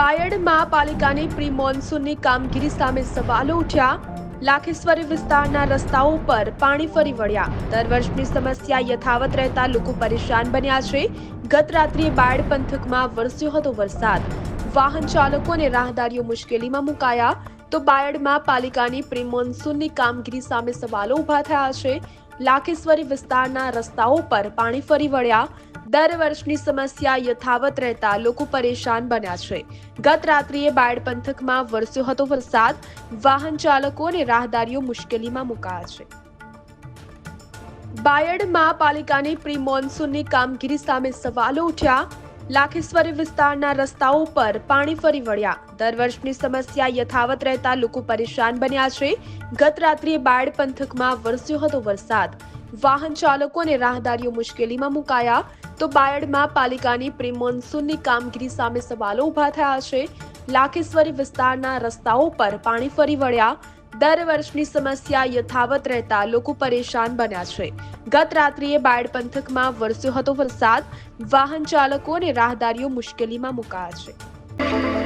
Bayad મહાપાલિકાની pre મોન્સૂનની કામગીરી સામે સવાલો ઉઠ્યા. લાખેશ્વરી વિસ્તારના રસ્તાઓ પર પાણી ફરી વળ્યા. દર વર્ષની સમસ્યા યથાવત રહેતા લોકો પરેશાન બન્યા છે. ગત રાત્રિએ બાયડ પંથકમાં વરસ્યો હતો વરસાદ. વાહન ચાલકો અને રાહદારીઓ મુશ્કેલીમાં મુકાયા. તો બાયડમાં પાલિકાની પ્રી મોન્સૂનની કામગીરી સામે સવાલો ઊભા થયા છે. લાખેશ્વરી વિસ્તારના રસ્તાઓ પર પાણી ફરી વળ્યા. દર વર્ષની સમસ્યા યથાવત રહેતા લોકો પરેશાન બન્યા છે. ગત રાત્રિએ બાયડ પંથકમાં વરસ્યો હતો વરસાદ. વાહન ચાલકો અને રાહદારીઓ મુશ્કેલીમાં મુકાયા છે. બાયડ મહાપાલિકાની પ્રી મોન્સૂનની કામગીરી સામે સવાલો ઉઠ્યા. લાખેશ્વરી વિસ્તારના રસ્તાઓ પર પાણી ફરી વળ્યા. દર વર્ષની સમસ્યા યથાવત રહેતા લોકો પરેશાન બન્યા છે. ગત રાત્રિએ બાયડ પંથકમાં વરસ્યો હતો વરસાદ. વાહન ચાલકો અને રાહદારીઓ મુશ્કેલીમાં મુકાયા. તો બાયડમાં પાલિકાની પ્રી મોન્સૂનની કામગીરી સામે સવાલો ઊભા થયા છે. લાખેશ્વરી વિસ્તારના રસ્તાઓ પર પાણી ફરી વળ્યા. દર વર્ષની સમસ્યા યથાવત રહેતા લોકો પરેશાન બન્યા છે. ગત રાત્રિએ બાયડ પંથકમાં વરસ્યો હતો વરસાદ. વાહન ચાલકો અને રાહદારીઓ મુશ્કેલીમાં મુકાયા છે.